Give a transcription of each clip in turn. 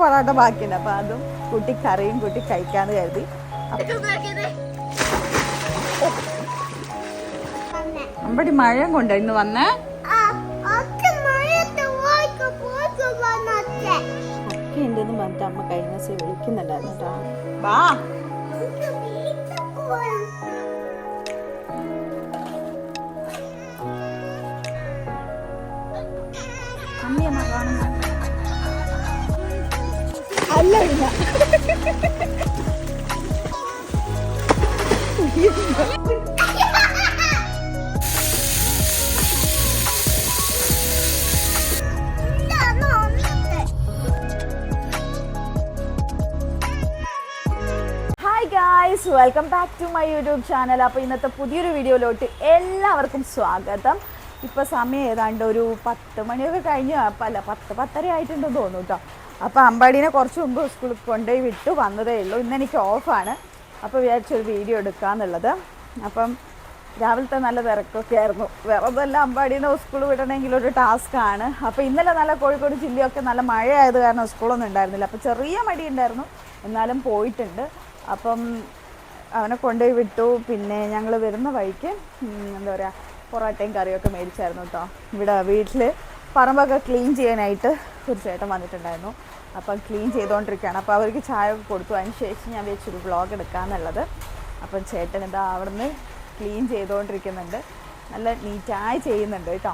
പൊറോട്ട ബാക്കിയുണ്ട്. അപ്പൊ അതും കുട്ടി കറിയും കുട്ടി കഴിക്കാന്ന് കരുതി. അമ്പടി മഴ കൊണ്ട ഇന്ന് വന്നേ? ഒക്കെ അമ്മ കഴിഞ്ഞ guys welcome back to my YouTube channel അപ്പോൾ ഇന്നത്തെ പുതിയൊരു വീഡിയോയിലോട്ട് എല്ലാവർക്കും സ്വാഗതം. ഇപ്പോൾ സമയം ഏതാണ്ട് ഒരു പത്ത് മണിയൊക്കെ കഴിഞ്ഞ് അല്ല പത്ത് പത്തര ആയിട്ടുണ്ടെന്ന് തോന്നുന്നു കേട്ടോ. അപ്പോൾ അമ്പാടീനെ കുറച്ച് മുമ്പ് സ്കൂളിൽ കൊണ്ടുപോയി വിട്ടു വന്നതേ ഉള്ളൂ. ഇന്ന് എനിക്ക് ഓഫാണ് അപ്പോൾ വിചാരിച്ചൊരു വീഡിയോ എടുക്കാമെന്നുള്ളത് അപ്പം രാവിലത്തെ നല്ല തിരക്കൊക്കെ ആയിരുന്നു. വേറെ ഒന്നുമല്ല അമ്പാടീനെ സ്കൂൾ വിടണമെങ്കിൽ ഒരു ടാസ്ക്കാണ് അപ്പോൾ ഇന്നലെ നല്ല കോഴിക്കോട് ജില്ലയൊക്കെ നല്ല മഴയായത് കാരണം സ്കൂളൊന്നും ഉണ്ടായിരുന്നില്ല. അപ്പോൾ ചെറിയ മടി ഉണ്ടായിരുന്നു എന്നാലും പോയിട്ടുണ്ട്. അപ്പം അവനെ കൊണ്ടുപോയി വിട്ടു. പിന്നെ ഞങ്ങൾ വരുന്ന വഴിക്ക് എന്താ പറയുക പൊറോട്ടയും കറിയൊക്കെ മേടിച്ചായിരുന്നു കേട്ടോ ഇവിടെ വീട്ടിൽ പറമ്പൊക്കെ ക്ലീൻ ചെയ്യാനായിട്ട് ഒരു ചേട്ടൻ വന്നിട്ടുണ്ടായിരുന്നു. അപ്പം ക്ലീൻ ചെയ്തുകൊണ്ടിരിക്കുകയാണ് അപ്പോൾ അവർക്ക് ചായ ഒക്കെ കൊടുത്തു. അതിന് ശേഷം ഞാൻ വെച്ചൊരു വ്ളോഗ് എടുക്കാമെന്നുള്ളത് അപ്പം ചേട്ടൻ എന്താ അവിടുന്ന് ക്ലീൻ ചെയ്തുകൊണ്ടിരിക്കുന്നുണ്ട് നല്ല നീറ്റായി ചെയ്യുന്നുണ്ട് കേട്ടോ.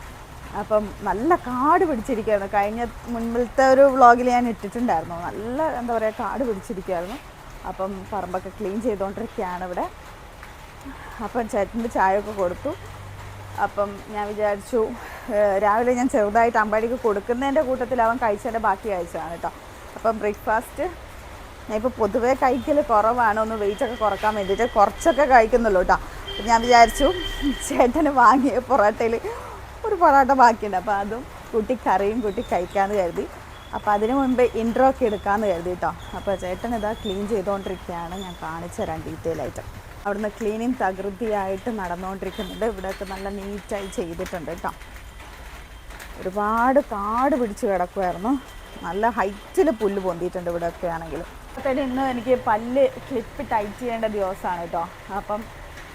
അപ്പം നല്ല കാട് പിടിച്ചിരിക്കുകയായിരുന്നു. കഴിഞ്ഞ മുൻപിലത്തെ ഒരു വ്ളോഗിൽ ഞാൻ ഇട്ടിട്ടുണ്ടായിരുന്നു. നല്ല എന്താ പറയുക കാട് പിടിച്ചിരിക്കുകയായിരുന്നു. അപ്പം പറമ്പൊക്കെ ക്ലീൻ ചെയ്തുകൊണ്ടിരിക്കുകയാണ് ഇവിടെ. അപ്പം ചേട്ടന്റെ ഒക്കെ കൊടുത്തു. അപ്പം ഞാൻ വിചാരിച്ചു രാവിലെ ഞാൻ ചെറുതായിട്ട് അമ്പാടിക്ക് കൊടുക്കുന്നതിന്റെ കൂട്ടത്തിൽ അവൻ കഴിച്ചതിന്റെ ബാക്കി കഴിച്ചതാണ് കേട്ടോ. അപ്പം ബ്രേക്ക്ഫാസ്റ്റ് ഞാൻ ഇപ്പോൾ പൊതുവേ കഴിക്കൽ കുറവാണ് ഒന്ന് വെയിറ്റ് ഒക്കെ കുറയ്ക്കാൻ വേണ്ടിയിട്ട് കുറച്ചൊക്കെ കഴിക്കുന്നുള്ളൂ കേട്ടോ. ഞാൻ വിചാരിച്ചു ചേട്ടന് വാങ്ങിയ പൊറോട്ടയിൽ ഒരു പൊറോട്ട ബാക്കിയുണ്ട്. അപ്പോൾ അതും കുട്ടി കറിയും കുട്ടി കഴിക്കാമെന്ന് കരുതി. അപ്പോൾ അതിന് മുൻപ് ഇൻട്രോ ഒക്കെ എടുക്കാമെന്ന് കരുതി കേട്ടോ. അപ്പോൾ ചേട്ടൻ ഇതാ ക്ലീൻ ചെയ്തുകൊണ്ടിരിക്കുകയാണ്. ഞാൻ കാണിച്ചു തരാം ഡീറ്റെയിൽ ആയിട്ട്. അവിടുന്ന് ക്ലീനിങ് തകൃതിയായിട്ട് നടന്നുകൊണ്ടിരിക്കുന്നുണ്ട് ഇവിടെയൊക്കെ നല്ല നീറ്റായി ചെയ്തിട്ടുണ്ട് കേട്ടോ. ഒരുപാട് കാട് പിടിച്ച് കിടക്കുമായിരുന്നു നല്ല ഹൈറ്റിൽ പുല്ല് പൊന്തിയിട്ടുണ്ട് ഇവിടെയൊക്കെ ആണെങ്കിലും. അപ്പോഴത്തേനും ഇന്ന് എനിക്ക് പല്ല് ക്ലിപ്പ് ടൈറ്റ് ചെയ്യേണ്ട ദിവസമാണ് കേട്ടോ. അപ്പം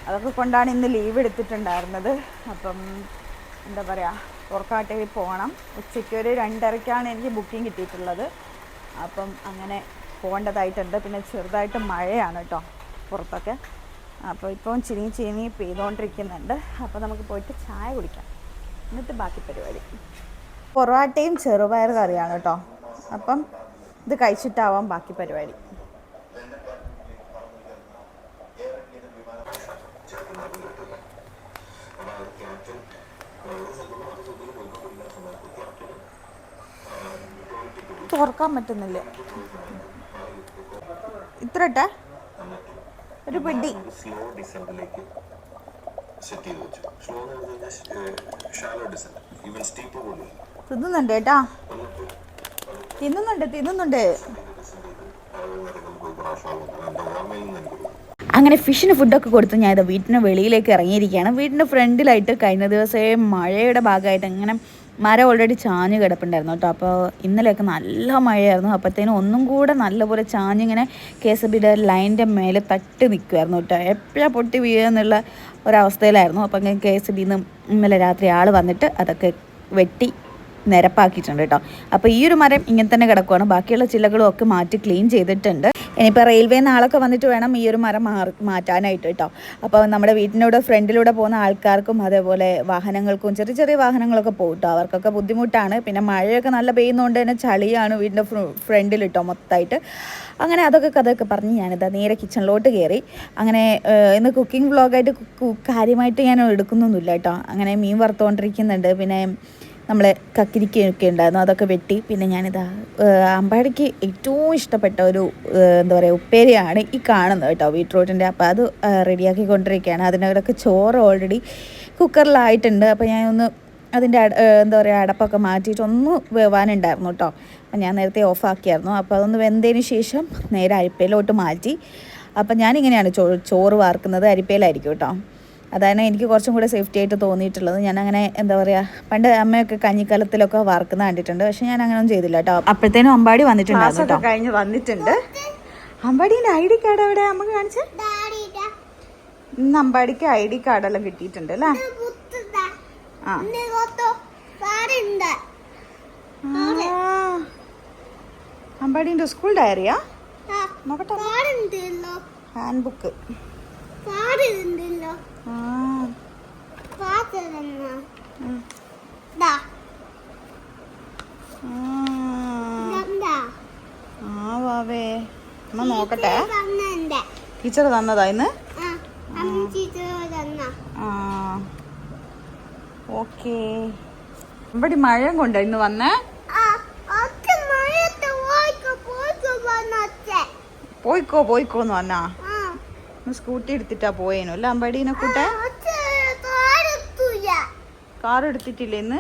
അതൊക്കെ കൊണ്ടാണ് ഇന്ന് ലീവ് എടുത്തിട്ടുണ്ടായിരുന്നത്. അപ്പം എന്താ പറയുക പുറക്കാട്ടയിൽ പോകണം. ഉച്ചയ്ക്ക് ഒരു രണ്ടരയ്ക്കാണ് എനിക്ക് ബുക്കിംഗ് കിട്ടിയിട്ടുള്ളത്. അപ്പം അങ്ങനെ പോകേണ്ടതായിട്ടുണ്ട്. പിന്നെ ചെറുതായിട്ട് മഴയാണ് കേട്ടോ പുറത്തൊക്കെ. അപ്പോൾ ഇപ്പം ചിരിങ്ങി ചിരിങ്ങി പെയ്തുകൊണ്ടിരിക്കുന്നുണ്ട് അപ്പോൾ നമുക്ക് പോയിട്ട് ചായ കുടിക്കാം. എന്നിട്ട് ബാക്കി പരിപാടി. പൊറോട്ടയും ചെറുപയർ കറിയാണ് കേട്ടോ. അപ്പം ഇത് കഴിച്ചിട്ടാവാം ബാക്കി പരിപാടി. തുറക്കാൻ പറ്റുന്നില്ല. ഇത്ര ഇട്ടെ ഒരു പിടി. സ്ലോ ഡിസെൻഡിലേക്ക് സെറ്റ് ചെയ്ത് വെച്ചു. സ്ലോ എന്ന് പറഞ്ഞാൽ ഷാലോ ഡിസെൻഡ് ഈവൻ സ്റ്റീപ്പ് പോലും തിന്നുന്നുണ്ട് കേട്ടാ. തിന്നുന്നുണ്ട് തിന്നുന്നുണ്ട്. അങ്ങനെ ഫിഷിന് ഫുഡൊക്കെ കൊടുത്ത് ഞാൻ ഇത് വീട്ടിന് വെളിയിലേക്ക് ഇറങ്ങിയിരിക്കുകയാണ്. വീടിന്റെ ഫ്രണ്ടിലായിട്ട് കഴിഞ്ഞ ദിവസമേ മഴയുടെ ഭാഗമായിട്ട് ഇങ്ങനെ മരം ഓൾറെഡി ചാഞ്ഞ് കിടപ്പുണ്ടായിരുന്നു കേട്ടോ. അപ്പോൾ ഇന്നലെയൊക്കെ നല്ല മഴയായിരുന്നു. അപ്പോഴത്തേനും ഒന്നും കൂടെ നല്ലപോലെ ചാഞ്ഞിങ്ങനെ കെ എസ് ബിയുടെ ലൈന്റെ മേലെ തട്ടി നിൽക്കുമായിരുന്നു കേട്ടോ. എപ്പോഴാണ് പൊട്ടി വീഴുക എന്നുള്ള ഒരവസ്ഥയിലായിരുന്നു. അപ്പം അങ്ങനെ കെ എസ് ബിന്ന് ഇന്നലെ രാത്രി ആൾ വന്നിട്ട് അതൊക്കെ വെട്ടി നിരപ്പാക്കിയിട്ടുണ്ട് കേട്ടോ. അപ്പോൾ ഈ ഒരു മരം ഇങ്ങനെ തന്നെ കിടക്കുവാണ്. ബാക്കിയുള്ള ചില്ലകളും ഒക്കെ മാറ്റി ക്ലീൻ ചെയ്തിട്ടുണ്ട്. ഇനിയിപ്പോൾ റെയിൽവേ നാളൊക്കെ വന്നിട്ട് വേണം ഈ ഒരു മരം മാറി മാറ്റാനായിട്ട് കേട്ടോ അപ്പോൾ നമ്മുടെ വീട്ടിനോട് ഫ്രണ്ടിലൂടെ പോകുന്ന ആൾക്കാർക്കും അതേപോലെ വാഹനങ്ങൾക്കും ചെറിയ ചെറിയ വാഹനങ്ങളൊക്കെ പോകും കേട്ടോ അവർക്കൊക്കെ ബുദ്ധിമുട്ടാണ്. പിന്നെ മഴയൊക്കെ നല്ല പെയ്യുന്നതുകൊണ്ട് തന്നെ ചളിയാണ് വീടിന്റെ ഫ്രണ്ടിൽ കേട്ടോ മൊത്തമായിട്ട് അങ്ങനെ അതൊക്കെ കഥയൊക്കെ പറഞ്ഞ് ഞാനിതാ നേരെ കിച്ചണിലോട്ട് കയറി അങ്ങനെ ഇന്ന് കുക്കിംഗ് വ്ളോഗായിട്ട് കാര്യമായിട്ട് ഞാൻ എടുക്കുന്നൊന്നുമില്ല കേട്ടോ അങ്ങനെ മീൻ വറുത്തുകൊണ്ടിരിക്കുന്നുണ്ട് പിന്നെ നമ്മൾ കക്കിരിക്കയൊക്കെ ഉണ്ടായിരുന്നു. അതൊക്കെ വെട്ടി. പിന്നെ ഞാനിതാ അമ്പാടിക്ക് ഏറ്റവും ഇഷ്ടപ്പെട്ട ഒരു എന്താ പറയുക ഉപ്പേരിയാണ് ഈ കാണുന്നത് കേട്ടോ ബീട്രൂട്ടിന്റെ അപ്പോൾ അത് റെഡിയാക്കി കൊണ്ടിരിക്കുകയാണ് അതിനകത്തൊക്കെ ചോറ് ഓൾറെഡി കുക്കറിലായിട്ടുണ്ട്. അപ്പോൾ ഞാനൊന്ന് അതിന്റെ എന്താ പറയുക അടപ്പൊക്കെ മാറ്റിയിട്ട് ഒന്ന് വേവാനുണ്ടായിരുന്നു കേട്ടോ. അപ്പം ഞാൻ നേരത്തെ ഓഫാക്കിയായിരുന്നു. അപ്പോൾ അതൊന്ന് വെന്തതിന് ശേഷം നേരെ അരിപ്പയിലോട്ട് മാറ്റി. അപ്പം ഞാനിങ്ങനെയാണ് ചോ ചോറ് വാർക്കുന്നത്. അരിപ്പയിലായിരിക്കും കേട്ടോ. അതാണ് എനിക്ക് കുറച്ചും കൂടെ സേഫ്റ്റി ആയിട്ട് തോന്നിയിട്ടുള്ളത്. ഞാൻ അങ്ങനെ എന്താ പറയുക പണ്ട് അമ്മയൊക്കെ കഞ്ഞിക്കലത്തിലൊക്കെ വർക്കുന്ന കണ്ടിട്ടുണ്ട്. പക്ഷെ ഞാൻ അങ്ങനെ ഒന്നും ചെയ്തില്ല കേട്ടോ അപ്പോഴത്തേനും അമ്പാടി വന്നിട്ടുണ്ടായിരുന്നു കേട്ടോ കഴിഞ്ഞ് വന്നിട്ടുണ്ട്. അമ്പാടിന്റെ ഐ ഡി കാർഡ് അവിടെ നമുക്ക് കാണിച്ചേ? ഇന്ന് അമ്പാടിക്ക് ഐ ഡി കാർഡെല്ലാം കിട്ടിയിട്ടുണ്ട് അല്ലേ? ആ. അമ്പാടിന്റെ സ്കൂൾ ഡയറിയാ നോക്കട്ടെ. ഹാൻഡ് ബുക്ക് ആ. വാവേ. അമ്മ നോക്കട്ടെ. ടീച്ചർ തന്നതാ ഇന്ന്? ഓക്കേ. ഇവിടെ മഴ കൊണ്ടോ ഇന്ന് വന്നേ? പോയിക്കോ പോയിക്കോന്ന് വന്നാ പറഞ്ഞാ സ്കൂട്ടി എടുത്തിട്ടാ പോയേനു. അല്ല അമ്പാടീനെ കൂട്ടെ കാർ എടുത്തിട്ടില്ലേ ഇന്ന്?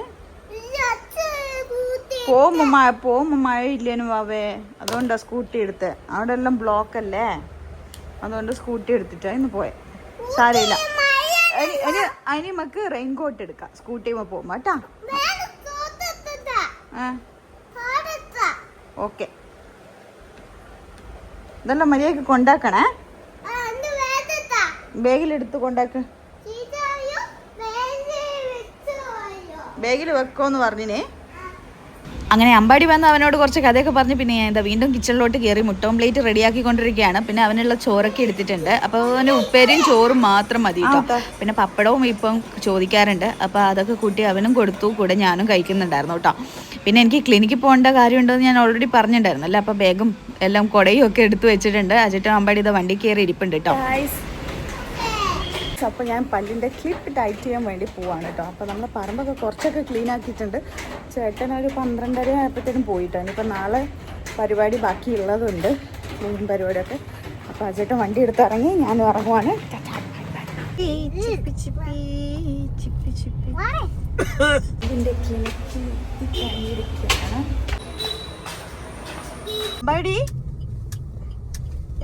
പോകുമ്പോ മഴ പോകുമ്പോ മഴ ഇല്ലേനു വാവേ. അതുകൊണ്ടാ സ്കൂട്ടി എടുത്ത്. അവിടെ എല്ലാം ബ്ലോക്ക് അല്ലേ അതുകൊണ്ട് സ്കൂട്ടി എടുത്തിട്ടാ ഇന്ന് പോയെ. സാരയില്ല. അതിന് നമുക്ക് റെയിൻ കോട്ട് എടുക്കാം. സ്കൂട്ടി പോകുമ്പോ കേട്ടാ ഓക്കെ. ഇതെല്ലാം മര്യാദയ്ക്ക് കൊണ്ടാക്കണേ. ബാഗിലെടുത്ത് കൊണ്ടാക്ക് ബാഗിൽ വെക്കോന്ന് പറഞ്ഞിനെ. അങ്ങനെ അമ്പാടി വന്ന് അവനോട് കുറച്ച് കഥയൊക്കെ പറഞ്ഞ് പിന്നെ ഞാൻ എന്താ വീണ്ടും കിച്ചണിലോട്ട് കയറി മുട്ടോം പ്ലേറ്റ് റെഡിയാക്കിക്കൊണ്ടിരിക്കുകയാണ്. പിന്നെ അവനുള്ള ചോറൊക്കെ എടുത്തിട്ടുണ്ട്. അപ്പോൾ അവന് ഉപ്പേരിയും ചോറും മാത്രം മതി കേട്ടോ പിന്നെ പപ്പടവും ഇപ്പം ചോദിക്കാറുണ്ട്. അപ്പോൾ അതൊക്കെ കൂട്ടി അവനും കൊടുത്തു. കൂടെ ഞാനും കഴിക്കുന്നുണ്ടായിരുന്നു കേട്ടോ പിന്നെ എനിക്ക് ക്ലിനിക്കിൽ പോകേണ്ട കാര്യമുണ്ടെന്ന് ഞാൻ ഓൾറെഡി പറഞ്ഞിട്ടുണ്ടായിരുന്നു അല്ലേ അപ്പോൾ ബാഗും എല്ലാം കുടയും ഒക്കെ എടുത്തു വെച്ചിട്ടുണ്ട്. അജിട്ടും അമ്പാടി ഇത് വണ്ടി കയറി ഇരിപ്പുണ്ട് കേട്ടോ അപ്പോൾ ഞാൻ പല്ലിന്റെ ക്ലിപ്പ് ടൈറ്റ് ചെയ്യാൻ വേണ്ടി പോവാണ് കേട്ടോ അപ്പോൾ നമ്മൾ പറമ്പൊക്കെ കുറച്ചൊക്കെ ക്ലീൻ ആക്കിയിട്ടുണ്ട്. ചേട്ടൻ ഒരു പന്ത്രണ്ടര ആയപ്പോഴത്തേനും പോയിട്ടോ. ഇനിയിപ്പോൾ നാളെ പരിപാടി ബാക്കിയുള്ളതുണ്ട്. ക്ലീൻ പരിപാടിയൊക്കെ. അപ്പോൾ ആ ചേട്ടൻ വണ്ടി എടുത്ത് ഇറങ്ങി ഞാനും ഇറങ്ങുവാണ്. ഇതിന്റെ കഴിഞ്ഞിരിക്കുകയാണ് ബൈഡി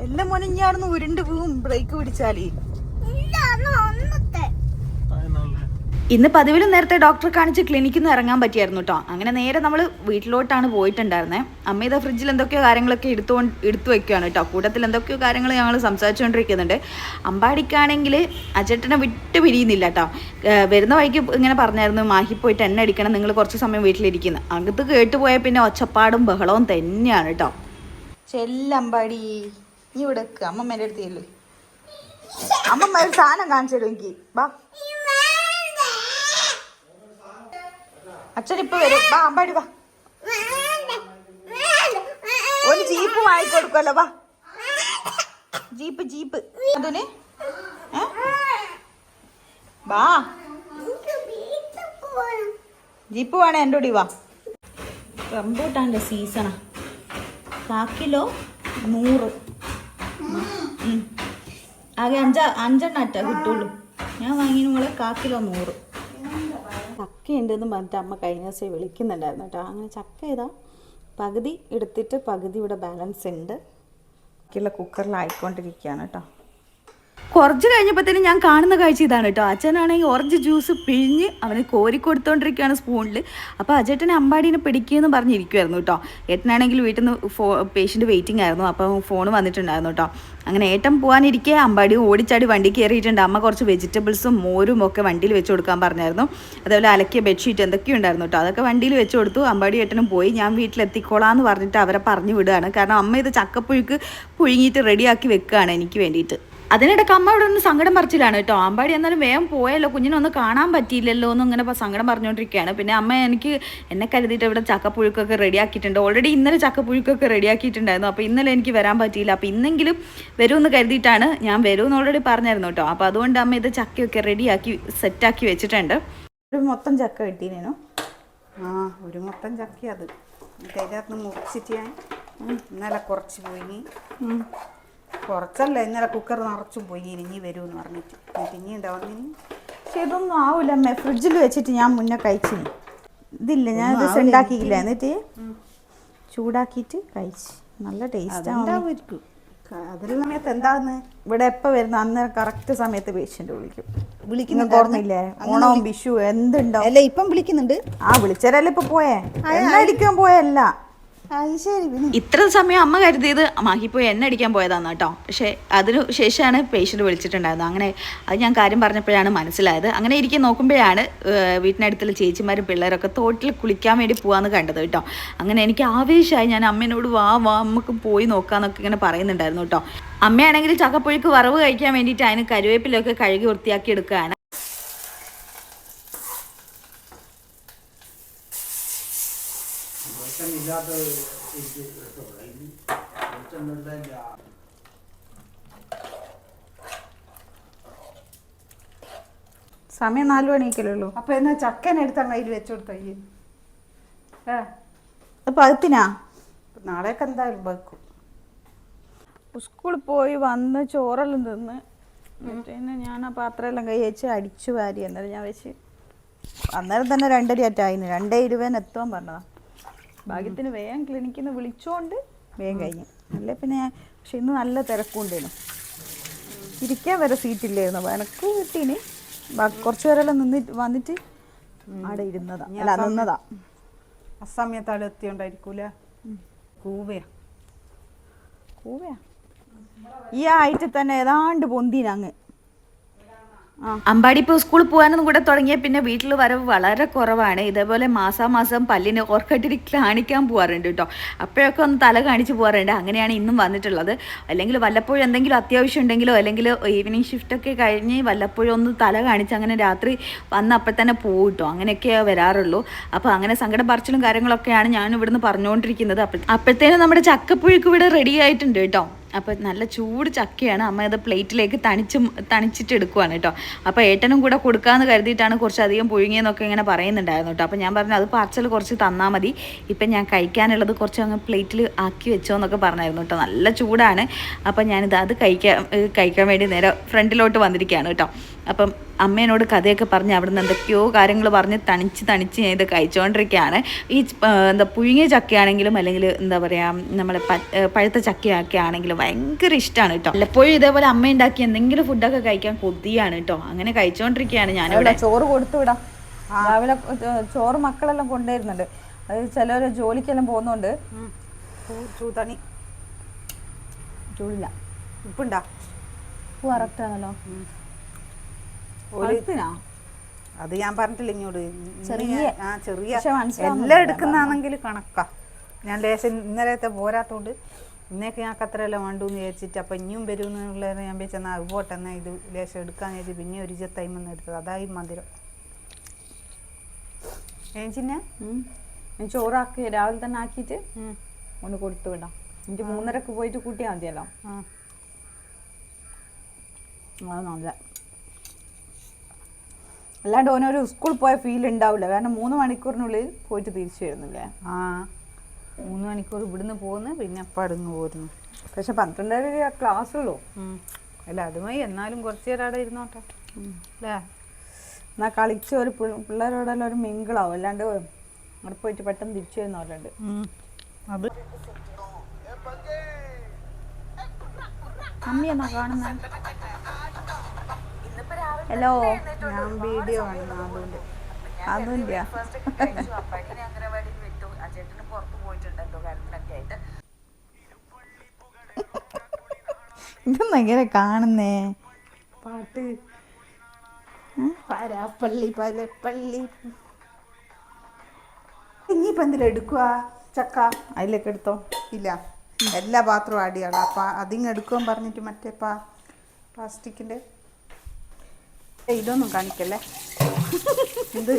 എല്ലാം മുനഞ്ഞാടുന്ന് ഉരുണ്ട് പോവും ബ്രേക്ക് പിടിച്ചാലേ. ഇന്ന് പതിവിലും നേരത്തെ ഡോക്ടറെ കാണിച്ച് ക്ലിനിക്കിൽ നിന്ന് ഇറങ്ങാൻ പറ്റിയായിരുന്നു കേട്ടോ അങ്ങനെ നേരെ നമ്മൾ വീട്ടിലോട്ടാണ് പോയിട്ടുണ്ടായിരുന്നത് അമ്മ ഇതാ ഫ്രിഡ്ജിൽ എന്തൊക്കെയോ കാര്യങ്ങളൊക്കെ എടുത്തു എടുത്തു വെക്കുകയാണ് കേട്ടോ കൂട്ടത്തിൽ എന്തൊക്കെയോ കാര്യങ്ങൾ ഞങ്ങൾ സംസാരിച്ചുകൊണ്ടിരിക്കുന്നുണ്ട് അമ്പാടിക്കാണെങ്കിൽ അച്ചേട്ടനെ വിട്ടു പിരിയുന്നില്ല കേട്ടോ വരുന്ന വഴിക്ക് ഇങ്ങനെ പറഞ്ഞായിരുന്നു മാഹി പോയിട്ട് എണ്ണ അടിക്കണം നിങ്ങൾ കുറച്ച് സമയം വീട്ടിലിരിക്കുന്നു. അകത്ത് കേട്ട് പോയാൽ പിന്നെ ഒച്ചപ്പാടും ബഹളവും തന്നെയാണ് കേട്ടോ ചെല്ലമ്പാടി നീ ഇവിടെ അമ്മമ്മേന്റെ അടുത്ത് ചെല്ലു. അമ്മമ്മ ഒരു സാധനം കാണിച്ചു എനിക്ക്. വാ അച്ഛൻ വരും. വാ അമ്പാടി വാ. ഒരു ജീപ്പ് വാങ്ങിക്കൊടുക്കുമല്ലോ വാ. Jeep jeep. അതിന്? വാ ജീപ്പ് വേണേ എന്റെ കൂടി വാ. റംബൂട്ടാന്റെ സീസണാ. കാക്കിലോ നൂറ്. ആകെ അഞ്ച അഞ്ചെണ്ണ അറ്റാ കിട്ടുള്ളൂ. ഞാൻ വാങ്ങിയ മോളെ കാക്കിലോ നൂറ്. ചക്ക ഉണ്ടെന്ന് പറഞ്ഞിട്ട് അമ്മ കഴിഞ്ഞ ദിവസം വിളിക്കുന്നുണ്ടായിരുന്നു കേട്ടോ. അങ്ങനെ ചക്ക ഇതാ പകുതി എടുത്തിട്ട് പകുതി ഇവിടെ ബാലൻസ് ഉണ്ട്. ബാക്കിയുള്ള കുക്കറിലായിക്കൊണ്ടിരിക്കുകയാണ് കേട്ടോ. കുറച്ച് കഴിഞ്ഞപ്പോഴത്തേനും ഞാൻ കാണുന്ന കാഴ്ച ഇതാണ് കേട്ടോ. അച്ഛനാണെങ്കിൽ ഓറഞ്ച് ജ്യൂസ് പിഴിഞ്ഞ് അവന് കോരി കൊടുത്തോണ്ടിരിക്കുകയാണ് സ്പൂണിൽ അപ്പോൾ അജേട്ടനെ അമ്പാടീനെ പിടിക്കുമെന്ന് പറഞ്ഞിരിക്കുമായിരുന്നു കേട്ടോ. ഏട്ടനാണെങ്കിൽ വീട്ടിൽ നിന്ന് ഫോ പേഷ്യന്റ് വെയിറ്റിംഗ് ആയിരുന്നു. അപ്പോൾ ഫോൺ വന്നിട്ടുണ്ടായിരുന്നു കേട്ടോ. അങ്ങനെ ഏട്ടൻ പോകാനിരിക്കെ അമ്പാടി ഓടിച്ചാടി വണ്ടി കയറിയിട്ടുണ്ട്. അമ്മ കുറച്ച് വെജിറ്റബിൾസും മോരും ഒക്കെ വണ്ടിയിൽ വെച്ച് കൊടുക്കാൻ പറഞ്ഞായിരുന്നു. അതേപോലെ അലക്കിയ ബെഡ്ഷീറ്റ് എന്തൊക്കെയോ ഉണ്ടായിരുന്നു കേട്ടോ. അതൊക്കെ വണ്ടിയിൽ വെച്ച് കൊടുത്തു. അമ്പാടി ഏട്ടനും പോയി. ഞാൻ വീട്ടിലെത്തിക്കോളാം എന്ന് പറഞ്ഞിട്ട് അവരെ പറഞ്ഞു വിടുകയാണ്. കാരണം അമ്മ ഇത് ചക്കപ്പുഴുക്ക് പുഴുങ്ങിയിട്ട് റെഡിയാക്കി വെക്കുകയാണ് എനിക്ക് വേണ്ടിയിട്ട്. അതിനിടയ്ക്ക് അമ്മ ഇവിടെ ഒന്ന് സങ്കടം പറിച്ചിലാണ് കേട്ടോ. അമ്പാടി എന്നാലും വേഗം പോയല്ലോ. കുഞ്ഞിനെ ഒന്ന് കാണാൻ പറ്റിയില്ലല്ലോ എന്ന് ഇങ്ങനെ സങ്കടം പറഞ്ഞുകൊണ്ടിരിക്കുകയാണ് പിന്നെ അമ്മ എനിക്ക് എന്നെ കരുതിയിട്ട് ഇവിടെ ചക്കപ്പുഴുക്കൊക്കെ റെഡിയാക്കിയിട്ടുണ്ട് ഓൾറെഡി ഇന്നലെ ചക്കപ്പുഴുക്കൊക്കെ റെഡിയാക്കിയിട്ടുണ്ടായിരുന്നു അപ്പോൾ ഇന്നലെ എനിക്ക് വരാൻ പറ്റിയില്ല. അപ്പോൾ ഇന്നെങ്കിലും വരുമെന്ന് കരുതിയിട്ടാണ് ഞാൻ വരുമെന്ന് ഓൾറെഡി പറഞ്ഞായിരുന്നു കേട്ടോ. അപ്പോൾ അതുകൊണ്ട് അമ്മ ഇത് ചക്കയൊക്കെ റെഡിയാക്കി സെറ്റാക്കി വെച്ചിട്ടുണ്ട്. ഒരു മൊത്തം ചക്ക കിട്ടീനേനോ ആ ഒരു മൊത്തം ചക്ക അത്. അതിനകത്ത് മുറിച്ചിട്ട് ഞാൻ ഇന്നലെ കുറച്ച് പോയി കുറച്ചല്ല ഇന്നലെ കുക്കർ നിറച്ചും പോയി ഇനി വരുമെന്ന് പറഞ്ഞിട്ട്. എന്നിട്ട് ഇനി എന്താ വന്നിനി പക്ഷെ ഇതൊന്നും ആവില്ല അമ്മ. ഫ്രിഡ്ജിൽ വെച്ചിട്ട് ഞാൻ മുന്നേ കഴിച്ചു ഇതില്ല ഞാൻ ഇത് ഉണ്ടാക്കിയില്ല. എന്നിട്ട് ചൂടാക്കിയിട്ട് കഴിച്ച്. നല്ല ടേസ്റ്റ് അതുണ്ടാവുമായിരിക്കും അതിൽ സമയത്ത് എന്താന്ന്? ഇവിടെ എപ്പോൾ വരുന്ന? അന്ന് കറക്റ്റ് സമയത്ത് പേഷ്യന്റ് വിളിക്കും. വിളിക്കുന്ന ഓർമ്മയില്ലേ? ഓണവും വിഷു എന്തുണ്ടോ അല്ല ഇപ്പം വിളിക്കുന്നുണ്ട്? ആ വിളിച്ചാലല്ലേ ഇപ്പൊ പോയേ? എണ്ണ അടിക്കാൻ പോയല്ല ഇത്ര സമയം അമ്മ കരുതിയത് പോയി എന്നെ അടിക്കാൻ പോയതാണ് കേട്ടോ. പക്ഷേ അതിനു ശേഷമാണ് പേഷ്യന്റ് വിളിച്ചിട്ടുണ്ടായിരുന്നത്. അങ്ങനെ അത് ഞാൻ കാര്യം പറഞ്ഞപ്പോഴാണ് മനസ്സിലായത്. അങ്ങനെ ഇരിക്കെ നോക്കുമ്പോഴാണ് വീട്ടിനടുത്തുള്ള ചേച്ചിമാരും പിള്ളേരൊക്കെ തോട്ടിൽ കുളിക്കാൻ വേണ്ടി പോകാമെന്ന് കണ്ടത് കേട്ടോ. അങ്ങനെ എനിക്ക് ആവേശമായി. ഞാൻ അമ്മേനോട് വാ വാ നമുക്ക് പോയി നോക്കാന്നൊക്കെ ഇങ്ങനെ പറയുന്നുണ്ടായിരുന്നു കേട്ടോ. അമ്മയാണെങ്കിൽ ചക്കപ്പുഴുക്ക് വറവ് കഴിക്കാൻ വേണ്ടിയിട്ട് അതിന് കരുവേപ്പിലൊക്കെ കഴുകി വൃത്തിയാക്കി എടുക്കുകയാണ്. സമയം നാലു മണിക്കല്ലോ ഉള്ളൂ. അപ്പൊ എന്നാ ചക്കൻ എടുത്ത് അങ്ങ് അതിൽ വെച്ചോടുത്ത ഈ ഏ. നാളെയൊക്കെ എന്തായാലും വെക്കും. സ്കൂളിൽ പോയി വന്ന് ചോറെല്ലാം തിന്ന് പിന്നെ ഞാൻ ആ പാത്രമെല്ലാം കൈ വെച്ച് അടിച്ചു വാരി അന്നേരം ഞാൻ വെച്ച് അന്നേരം തന്നെ രണ്ടര അറ്റായിന്. രണ്ടേ ഇരുപതിന് എത്തുവാൻ പറഞ്ഞതാ. ഭാഗ്യത്തിന് വേഗം ക്ലിനിക്കിൽ നിന്ന് വിളിച്ചോണ്ട് വേഗം കഴിഞ്ഞു. അല്ലേ പിന്നെ പക്ഷെ ഇന്ന് നല്ല തിരക്കുണ്ടേനു ഇരിക്കാൻ വരെ സീറ്റില്ലായിരുന്നു എനക്ക് കിട്ടീന്. കുറച്ചു പേരെല്ലാം നിന്നിട്ട് വന്നിട്ട് അവിടെ ഇരുന്നതാ. അല്ല നിന്നതാ. അസമയത്ത് അവിടെ എത്തിയോണ്ടായിരിക്കൂല കൂവയാ. കൂവയാ? ഈ ആയിട്ട് തന്നെ ഏതാണ്ട് പൊന്തിനങ്ങ് ആ അമ്പാടി ഇപ്പോൾ സ്കൂളിൽ പോകാനും കൂടെ തുടങ്ങിയ പിന്നെ വീട്ടിൽ വരവ് വളരെ കുറവാണ്. ഇതേപോലെ മാസാമാസം പല്ലിന് ഓർക്കട്ടിരി കാണിക്കാൻ പോകാറുണ്ട് കേട്ടോ. അപ്പോഴൊക്കെ ഒന്ന് തല കാണിച്ച് പോകാറുണ്ട് അങ്ങനെയാണ് ഇന്നും വന്നിട്ടുള്ളത്. അല്ലെങ്കിൽ വല്ലപ്പോഴും എന്തെങ്കിലും അത്യാവശ്യം ഉണ്ടെങ്കിലോ അല്ലെങ്കിൽ ഈവനിങ് ഷിഫ്റ്റൊക്കെ കഴിഞ്ഞ് വല്ലപ്പോഴും ഒന്ന് തല കാണിച്ച് അങ്ങനെ രാത്രി വന്ന് അപ്പം തന്നെ പോകും കേട്ടോ. അങ്ങനെയൊക്കെ വരാറുള്ളൂ. അപ്പോൾ അങ്ങനെ സങ്കടം പറച്ചിലും കാര്യങ്ങളൊക്കെയാണ് ഞാൻ ഇവിടുന്ന് പറഞ്ഞുകൊണ്ടിരിക്കുന്നത് അപ്പോൾ അപ്പോഴത്തേനും നമ്മുടെ ചക്കപ്പുഴുക്ക് ഇവിടെ റെഡി ആയിട്ടുണ്ട് കേട്ടോ. അപ്പോൾ നല്ല ചൂട് ചക്കയാണ്. അമ്മ അത് പ്ലേറ്റിലേക്ക് തണിച്ച് തണിച്ചിട്ട് എടുക്കുവാണ് കേട്ടോ. അപ്പോൾ ഏട്ടനും കൂടെ കൊടുക്കാമെന്ന് കരുതിയിട്ടാണ് കുറച്ചധികം പുഴുങ്ങിയെന്നൊക്കെ ഇങ്ങനെ പറയുന്നുണ്ടായിരുന്നു കേട്ടോ. അപ്പോൾ ഞാൻ പറഞ്ഞു അത് പാർസൽ കുറച്ച് തന്നാൽ മതി. ഇപ്പം ഞാൻ കഴിക്കാനുള്ളത് കുറച്ച് അങ്ങ് പ്ലേറ്റിൽ ആക്കി വെച്ചോ എന്നൊക്കെ പറഞ്ഞായിരുന്നു കേട്ടോ. നല്ല ചൂടാണ്. അപ്പം ഞാനിത് അത് കഴിക്കാൻ കഴിക്കാൻ വേണ്ടി നേരെ ഫ്രണ്ടിലോട്ട് വന്നിരിക്കുകയാണ് കേട്ടോ. അപ്പം അമ്മേനോട് കഥയൊക്കെ പറഞ്ഞ് അവിടുന്ന് എന്തൊക്കെയോ കാര്യങ്ങൾ പറഞ്ഞ് തണിച്ച് തണിച്ച് ഞാൻ ഇത് കഴിച്ചുകൊണ്ടിരിക്കുകയാണ് ഈ എന്താ പുഴുങ്ങിയ ചക്കയാണെങ്കിലും അല്ലെങ്കിൽ എന്താ പറയുക നമ്മളെ പഴുത്ത ചക്കയൊക്കെ ആണെങ്കിലും ഭയങ്കര ഇഷ്ടമാണ് കേട്ടോ. വല്ലപ്പോഴും ഇതേപോലെ അമ്മ ഉണ്ടാക്കി എന്തെങ്കിലും ഫുഡൊക്കെ കഴിക്കാൻ കൊതിയാണ് കേട്ടോ. അങ്ങനെ കഴിച്ചുകൊണ്ടിരിക്കുകയാണ് ഞാനിവിടെ. ഇവിടെ ചോറ് കൊടുത്തു വിടാം. രാവിലെ ചോറ് മക്കളെല്ലാം കൊണ്ടുവരുന്നുണ്ട്. അത് ചില ജോലിക്കെല്ലാം പോകുന്നുണ്ട് ചൂതണി. ചൂടില്ല. ഉപ്പുണ്ടാ? ഉപ്പ് കറക്റ്റ് ആണല്ലോ. ഒരു അത് ഞാൻ പറഞ്ഞിട്ടില്ല ഇങ്ങോട് ചെറിയ. ആ ചെറിയ. എല്ലാം എടുക്കുന്നതാണെങ്കിൽ കണക്കാ. ഞാൻ ലേശം ഇന്നലത്തെ പോരാത്തോണ്ട് ഇന്നേക്ക് ഞങ്ങൾക്ക് അത്രയെല്ലാം വേണ്ടൂന്ന് വിചാരിച്ചിട്ട് അപ്പം ഇനിയും വരുമെന്നുള്ള ഞാൻ വിചാരിച്ചാൽ അത് പോട്ടെ എന്നാൽ ഇത് ലേശം എടുക്കാന്ന് ചോദിച്ചു പിന്നെ ഒരു ടൈമെന്ന് എടുത്തത്. അതായി മധുരം. ഏച്ചിന്നെ. ഞാൻ ചോറാക്കി രാവിലെ തന്നെ ആക്കിയിട്ട് ഒന്ന് കൊടുത്തു വിടാം. എനിക്ക് മൂന്നരക്ക് പോയിട്ട് കൂട്ടിയാൽ മതിയല്ലോ. ആ. അത് നല്ല. അല്ലാണ്ട് ഓനൊരു സ്കൂളിൽ പോയ ഫീൽ ഉണ്ടാവില്ല. കാരണം മൂന്ന് മണിക്കൂറിനുള്ളിൽ പോയിട്ട് തിരിച്ചു വരുന്നില്ലേ? ആ മൂന്ന് മണിക്കൂർ ഇവിടുന്ന് പോകുന്നു പിന്നെ അപ്പം അടുന്ന് പോരുന്നു. പക്ഷെ പന്ത്രണ്ടര ക്ലാസ് ഉള്ളൂ. ഉം. അല്ല അതുമായി എന്നാലും കുറച്ച് നേരം അവിടെ ഇരുന്നോട്ടെ. അല്ലേ? എന്നാൽ കളിച്ച് ഒരു പിള്ളേരോടെല്ലാം ഒരു മിങ്കിളാവും. അല്ലാണ്ട് അവിടെ പോയിട്ട് പെട്ടെന്ന് തിരിച്ചു വരുന്നവരുണ്ട്. അത് അമ്മി എന്നാ കാണുന്നത് ഹലോ ഞാൻ വീഡിയോ ആണ് അതുകൊണ്ട് അതില്ല ഇതൊന്നും എങ്ങനെ കാണുന്നേ? പാട്ട്. പരാപ്പള്ളി പലപ്പള്ളി ഇനിയിപ്പോൾ എന്തിലും എടുക്കുക ചക്ക. അതിലേക്ക് എടുത്തോ? ഇല്ല. എല്ലാ പാത്രവും ആടിയാണ് അപ്പം അതിങ്ങെടുക്കുവാൻ പറഞ്ഞിട്ട് മറ്റേ പ്ലാസ്റ്റിക്കിന്റെ പ്ലാസ്റ്റിക്കിന്റെ ഇതൊന്നും കാണിക്കല്ലേ? ഇത്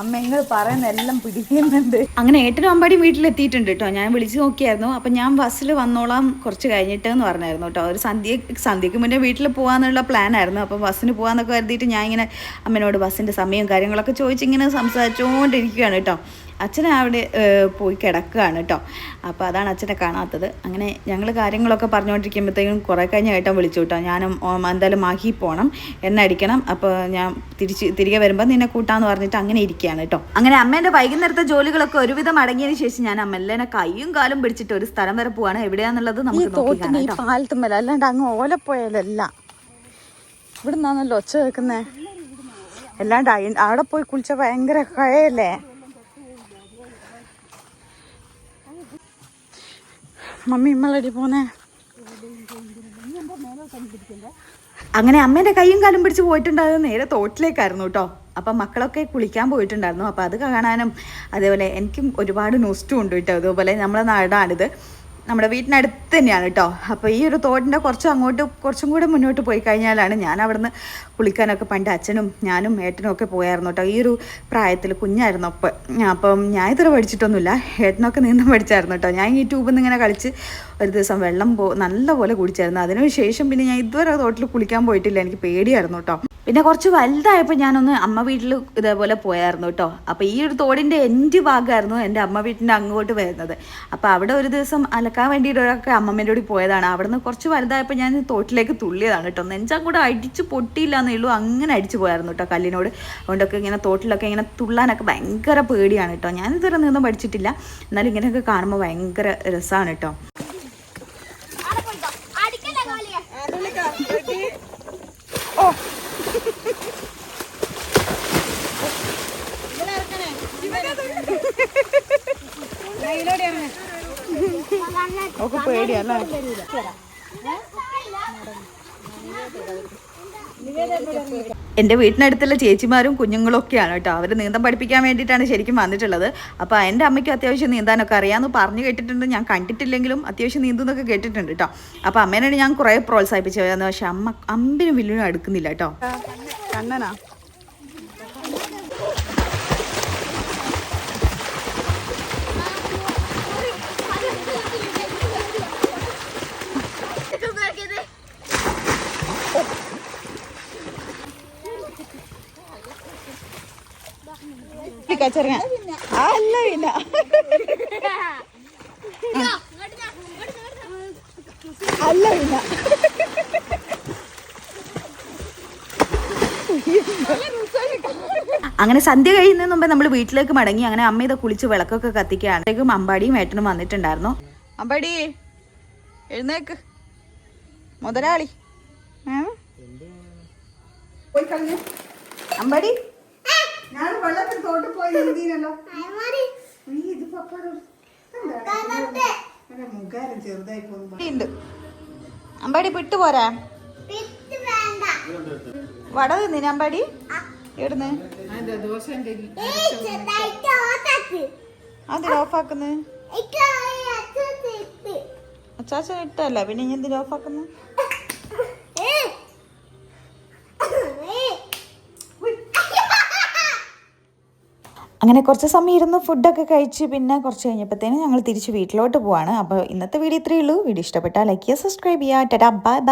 അമ്മ നിങ്ങൾ പറയുന്ന എല്ലാം പിടിക്കുന്നുണ്ട്. അങ്ങനെ ഏട്ടനും അമ്പാടിയും വീട്ടിലെത്തിയിട്ടുണ്ട് കേട്ടോ ഞാൻ വിളിച്ചു നോക്കിയായിരുന്നു. അപ്പം ഞാൻ ബസ്സിൽ വന്നോളാം കുറച്ച് കഴിഞ്ഞിട്ട് എന്ന് പറഞ്ഞായിരുന്നു കേട്ടോ ഒരു സന്ധ്യ സന്ധ്യക്ക് മുന്നേ വീട്ടിൽ പോകാന്നുള്ള പ്ലാൻ ആയിരുന്നു അപ്പോൾ ബസ്സിന് പോകാമെന്നൊക്കെ കരുതിയിട്ട് ഞാൻ ഇങ്ങനെ അമ്മനോട് ബസ്സിന്റെ സമയവും കാര്യങ്ങളൊക്കെ ചോദിച്ചിങ്ങനെ സംസാരിച്ചുകൊണ്ടിരിക്കുകയാണ് കേട്ടോ അച്ഛൻ അവിടെ പോയി കിടക്കുകയാണ് കേട്ടോ. അപ്പോൾ അതാണ് അച്ഛനെ കാണാത്തത്. അങ്ങനെ ഞങ്ങൾ കാര്യങ്ങളൊക്കെ പറഞ്ഞുകൊണ്ടിരിക്കുമ്പോഴത്തേക്കും കുറേ കഴിഞ്ഞ് ഏട്ടൻ വിളിച്ചു കേട്ടോ. ഞാനും എന്തായാലും മാഹി പോകണം എണ്ണ അടിക്കണം. അപ്പോൾ ഞാൻ തിരിച്ച് തിരികെ വരുമ്പോൾ നിന്നെ കൂട്ടാന്ന് പറഞ്ഞിട്ട് അങ്ങനെ ഇരിക്കുകയാണ് കേട്ടോ. അങ്ങനെ അമ്മേന്റെ വൈകുന്നേരത്തെ ജോലികളൊക്കെ ഒരുവിധം അടങ്ങിയതിന് ശേഷം ഞാൻ അമ്മല്ലേനെ കൈയും കാലും പിടിച്ചിട്ട് ഒരു സ്ഥലം വരെ പോവാണ്. എവിടെയാന്നുള്ളത് നമുക്ക് പാലത്തുമ്മല അല്ലാണ്ട് അങ്ങ് ഓലപ്പോയാലല്ല ഇവിടെ നിന്നാണല്ലോ ഒച്ച കേൾക്കുന്നേ? അല്ലാണ്ട് അവിടെ പോയി കുളിച്ച ഭയങ്കര കയല്ലേ മമ്മി ഇമ്മളടി പോന്നേ. അങ്ങനെ അമ്മേന്റെ കൈയും കാലും പിടിച്ച് പോയിട്ടുണ്ടായത് നേരെ തോട്ടിലേക്കായിരുന്നു കേട്ടോ. അപ്പം മക്കളൊക്കെ കുളിക്കാൻ പോയിട്ടുണ്ടായിരുന്നു. അപ്പോൾ അത് കാണാനും അതേപോലെ എനിക്കും ഒരുപാട് നോസ്റ്റും ഉണ്ട് കേട്ടോ. അതുപോലെ നമ്മളെ നാടാണിത്. നമ്മുടെ വീട്ടിനടുത്ത് തന്നെയാണ് കേട്ടോ. അപ്പോൾ ഈ ഒരു തോട്ടിന്റെ കുറച്ച് അങ്ങോട്ട് കുറച്ചും കൂടെ മുന്നോട്ട് പോയി കഴിഞ്ഞാലാണ് ഞാൻ അവിടുന്ന് കുളിക്കാനൊക്കെ പണ്ട് അച്ഛനും ഞാനും ഏട്ടനും ഒക്കെ പോയായിരുന്നു കേട്ടോ. ഈ ഒരു പ്രായത്തിൽ കുഞ്ഞായിരുന്നു അപ്പം. അപ്പം ഞാൻ ഇത്ര പഠിച്ചിട്ടൊന്നുമില്ല. ഏട്ടനൊക്കെ നീന്തം പഠിച്ചായിരുന്നു കേട്ടോ. ഞാൻ ഈ ട്യൂബിൽ നിന്ന് ഇങ്ങനെ കളിച്ച് ഒരു ദിവസം വെള്ളം പോ നല്ലപോലെ കുടിച്ചായിരുന്നു. അതിനുശേഷം പിന്നെ ഞാൻ ഇതുവരെ തോട്ടിൽ കുളിക്കാൻ പോയിട്ടില്ല. എനിക്ക് പേടിയായിരുന്നു കേട്ടോ. പിന്നെ കുറച്ച് വലുതായപ്പോൾ ഞാനൊന്ന് അമ്മ വീട്ടിൽ ഇതേപോലെ പോയായിരുന്നു കേട്ടോ. അപ്പോൾ ഈ ഒരു തോടിന്റെ എന്റെ ഭാഗമായിരുന്നു എന്റെ അമ്മ വീട്ടിന്റെ അങ്ങോട്ട് വരുന്നത്. അപ്പോൾ അവിടെ ഒരു ദിവസം അലക്കാൻ വേണ്ടിയിട്ടൊക്കെ അമ്മമ്മേന്റെ കൂടി പോയതാണ്. അവിടുന്ന് കുറച്ച് വലുതായപ്പോൾ ഞാൻ തോട്ടിലേക്ക് തുള്ളിയതാണ് കേട്ടോ. നെഞ്ചാൻ കൂടെ അടിച്ച് പൊട്ടിയില്ല എന്നേ ഉള്ളൂ. അങ്ങനെ അടിച്ച് പോയായിരുന്നു കേട്ടോ കല്ലിനോട്. അതുകൊണ്ടൊക്കെ ഇങ്ങനെ തോട്ടിലൊക്കെ ഇങ്ങനെ തുള്ളാനൊക്കെ ഭയങ്കര പേടിയാണ് കേട്ടോ. ഞാനിതുവരെ നീന്തം പഠിച്ചിട്ടില്ല. എന്നാലും ഇങ്ങനെയൊക്കെ കാണുമ്പോൾ ഭയങ്കര രസമാണ് കേട്ടോ. ഒക്കെ പേടിയല്ലേ എന്റെ വീട്ടിനടുത്തുള്ള ചേച്ചിമാരും കുഞ്ഞുങ്ങളും ഒക്കെയാണ് കേട്ടോ. അവർ നീന്തം പഠിപ്പിക്കാൻ വേണ്ടിയിട്ടാണ് ശരിക്കും വന്നിട്ടുള്ളത്. അപ്പോൾ എന്റെ അമ്മയ്ക്ക് അത്യാവശ്യം നീന്താനൊക്കെ അറിയാമെന്ന് പറഞ്ഞു കേട്ടിട്ടുണ്ട്. ഞാൻ കണ്ടിട്ടില്ലെങ്കിലും അത്യാവശ്യം നീന്തുന്നൊക്കെ കേട്ടിട്ടുണ്ട് കേട്ടോ. അപ്പോൾ അമ്മേനാണ് ഞാൻ കുറേ പ്രോത്സാഹിപ്പിച്ചത്. പക്ഷെ അമ്മ അമ്പിനും വില്ലിനും അടുക്കുന്നില്ല കേട്ടോ. കണ്ണനാ? കച്ചറിയ അല്ല പിന്നെ അല്ല പിന്നെ അങ്ങനെ സന്ധ്യ കഴിയുന്നതിന് മുമ്പേ നമ്മൾ വീട്ടിലേക്ക് മടങ്ങി. അങ്ങനെ അമ്മ ഇത് കുളിച്ച് വിളക്കൊക്കെ കത്തിക്കുകയാണ്. അമ്പാടിയും ഏട്ടനും വന്നിട്ടുണ്ടായിരുന്നു. അമ്പാടി എഴുന്നേക്ക്. മുതലാളി. അമ്പടി. ഞാൻ വെള്ളത്തിൽ തോട്ട് പോയി നീന്തിനല്ലോ നീ ഇത് പപ്പാരോട് മുഖാരം ചെറുതായി പോകുന്നു. ഉണ്ട്. അമ്പാടി വിട്ടു പോരാ? വട തിന്നിന് അമ്പാടി? എവിടുന്ന്? അതിന് ഓഫാക്കുന്നത് അച്ചാച്ചൻ ഇട്ടല്ല പിന്നെ ഇനി എന്തിനാ ഓഫാക്കുന്നത് അങ്ങനെ കുറച്ച് സമയം ഇരുന്ന് ഫുഡൊക്കെ കഴിച്ച് പിന്നെ കുറച്ച് കഴിഞ്ഞപ്പോഴത്തേനും ഞങ്ങൾ തിരിച്ച് വീട്ടിലോട്ട് പോവാണ്. അപ്പോൾ ഇന്നത്തെ വീഡിയോ ഇത്രയേ ഉള്ളൂ. വീഡിയോ ഇഷ്ടപ്പെട്ടാൽ ലൈക്ക് ചെയ്യുക സബ്സ്ക്രൈബ് ചെയ്യുക. ടാ ബൈ ബൈ